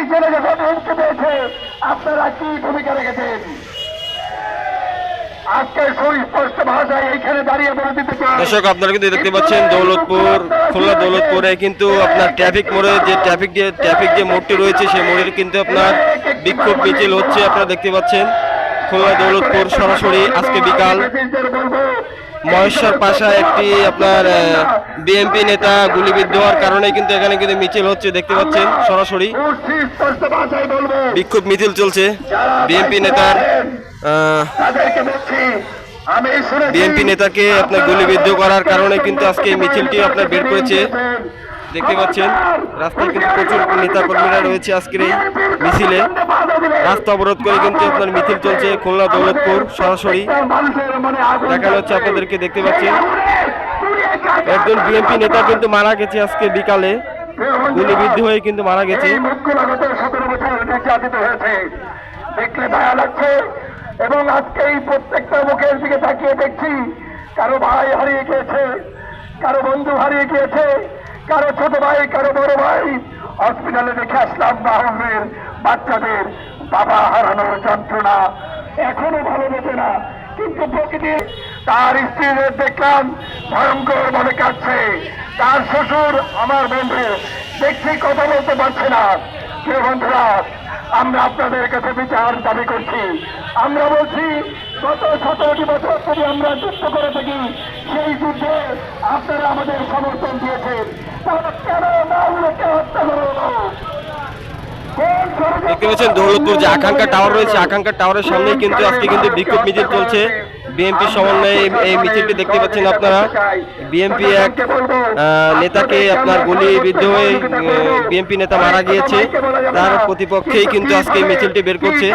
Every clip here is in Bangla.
এই ছেলে যখন হুমকি পেয়েছে আপনারা কি ভূমিকা রেখেছেন? দর্শক আপনারা কিন্তু দেখতে পাচ্ছেন দৌলতপুর খুলনা দৌলতপুরে কিন্তু আপনার ট্রাফিক মোড়ে যে ট্রাফিক যে ট্রাফিক যে মোড়টি রয়েছে সেই মোড়ের কিন্তু আপনার বিক্ষোভ মিছিল হচ্ছে আপনারা দেখতে পাচ্ছেন। খুলনা দৌলতপুর সরাসরি আজকে বিকাল। মহেশ্বর পাশা একটি আপনার বিএনপি নেতা গুলিবিদ্ধ হওয়ার কারণে কিন্তু এখানে কিন্তু মিছিল হচ্ছে, দেখতে পাচ্ছেন, সরাসরি। বিক্ষোভ মিছিল চলছে। বিএনপি নেতার বিএনপি নেতাকে আপনার গুলিবিদ্ধ করার কারণে কিন্তু আজকে মিছিলটি আপনার বের করেছে। দেখতে পাচ্ছেন, রাস্তায় কিন্তু প্রচুর নেতা কর্মীরা রয়েছে আজকের এই মিছিলে। রাস্তা অবরোধ করে কিন্তু আপনার মিছিল চলছে খুলনা দৌলতপুর সরাসরি। দেখানো হচ্ছে আপনাদেরকে, দেখতে পাচ্ছেন। একজন বিএনপি নেতা কিন্তু মারা গেছে আজকে বিকালে। গুলিবিদ্ধ হয়ে কিন্তু মারা গেছে। এবং আজকে এই প্রত্যেকটা মুখের দিকে তাকিয়ে দেখছি, কারও ভাই হারিয়ে গিয়েছে, কারও বন্ধু হারিয়ে গিয়েছে, কারও ছোট ভাই, কারও বড় ভাই। হসপিটালে দেখে আসলাম বাহনের বাচ্চাদের বাবা হারানোর যন্ত্রণা। এখনও ভালো বেঁচে না, কিন্তু প্রকৃতি তার স্ত্রীদের দেখলাম ভয়ঙ্কর মনে কাটছে তার শ্বশুর আমার বন্ধু, দেখছি কথা বলতে পারছে না। কে বন্ধুরা আমরা আপনাদের কাছে বিচার দাবি করছি। আমরা বলছি গত সতেরোটি বছর যদি আমরা যুদ্ধ করে থাকি। সেই যুদ্ধে আপনারা আমাদের সমর্থন দিয়েছেন। তাহলে কেন মাওলাকে হত্যা করব দেখতে পাচ্ছেন দৌলতপুর যে আকাঙ্ক্ষা টাওয়ার রয়েছে আকাঙ্ক্ষা টাওয়ারের সামনেই কিন্তু আজকে কিন্তু বিক্ষোভ মিছিল চলছে। বিএনপি সমন্বয়ে এই- মিছিলটি দেখতে পাচ্ছেন আপনারা। বিএনপি এক নেতাকে আপনার গুলিবিদ্ধ হয়ে বিএনপি নেতা মারা গিয়েছে। তার প্রতিপক্ষেই কিন্তু আজকে এই মিছিলটি বের করছে।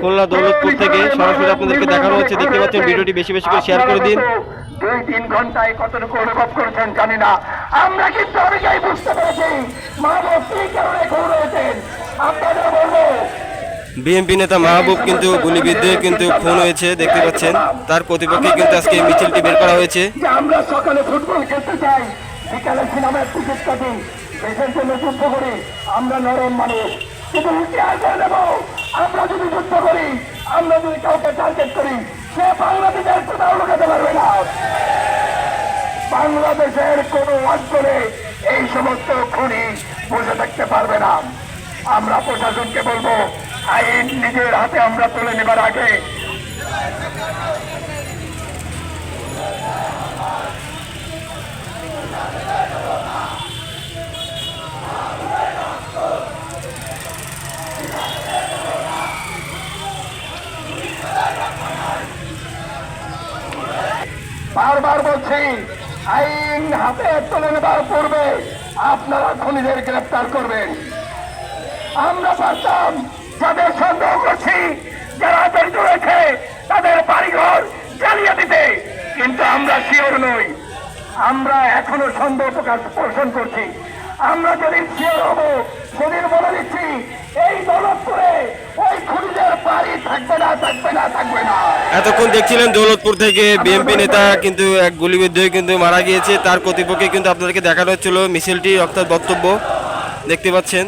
খুলনা দৌলতপুর থেকে সরাসরি আপনাদেরকে দেখানো হচ্ছে। দেখতে পাচ্ছেন ভিডিওটি বেশি বেশি করে শেয়ার করে দিন। দুই তিন ঘন্টায় কতটুকু অনুভব করেছেন জানি না। আমরা কিন্তু অনেকেই বুঝতে পেরেছি মানব কি কারণে ঘুর রয়েছেন আপনাদের বলব বিএনপি নেতা মাহবুব কিন্তু গুলিবিদ্ধ কিন্তু খুন হয়েছে, দেখতে পাচ্ছেন। তার প্রতিপক্ষে কিন্তু আজকে মিছিলটি বের করা হয়েছে। আমরা সকালে ফুটবল খেলতে চাই যুদ্ধ করি, আমরা নরম মানুষ। আমরা যদি যুদ্ধ করি, আমরা যদি বাংলাদেশের পারবে না। বাংলাদেশের কোন অঞ্চলে এই সমস্ত খুনি বসে থাকতে পারবে না। আমরা প্রশাসনকে বলব আইন নিজের হাতে আমরা তুলে নেবার আগে বারবার বলছি, আইন হাতে তুলে নেবার পূর্বে আপনারা খুনিদের গ্রেপ্তার করবেন। আমরা পারতাম সন্দেহ করছি। যারা জড়িত রয়েছে তাদের বাড়িঘর জ্বালিয়ে দিতে। কিন্তু আমরা শিওর নই। আমরা এখনও সন্দেহ প্রকাশ পোষণ করছি। আমরা যদি শিওর হব সেদিন বলে দিচ্ছি, এই ওই খুনিদের বাড়ি থাকবে না থাকবে না থাকবে না। এতক্ষণ দেখছিলেন দৌলতপুর থেকে বিএনপি নেতা কিন্তু এক গুলিবিদ্ধ হয়ে কিন্তু মারা গিয়েছে। তার প্রতিপক্ষে কিন্তু আপনাদেরকে দেখানো হচ্ছিল মিছিলটি, অর্থাৎ বক্তব্য। দেখতে পাচ্ছেন।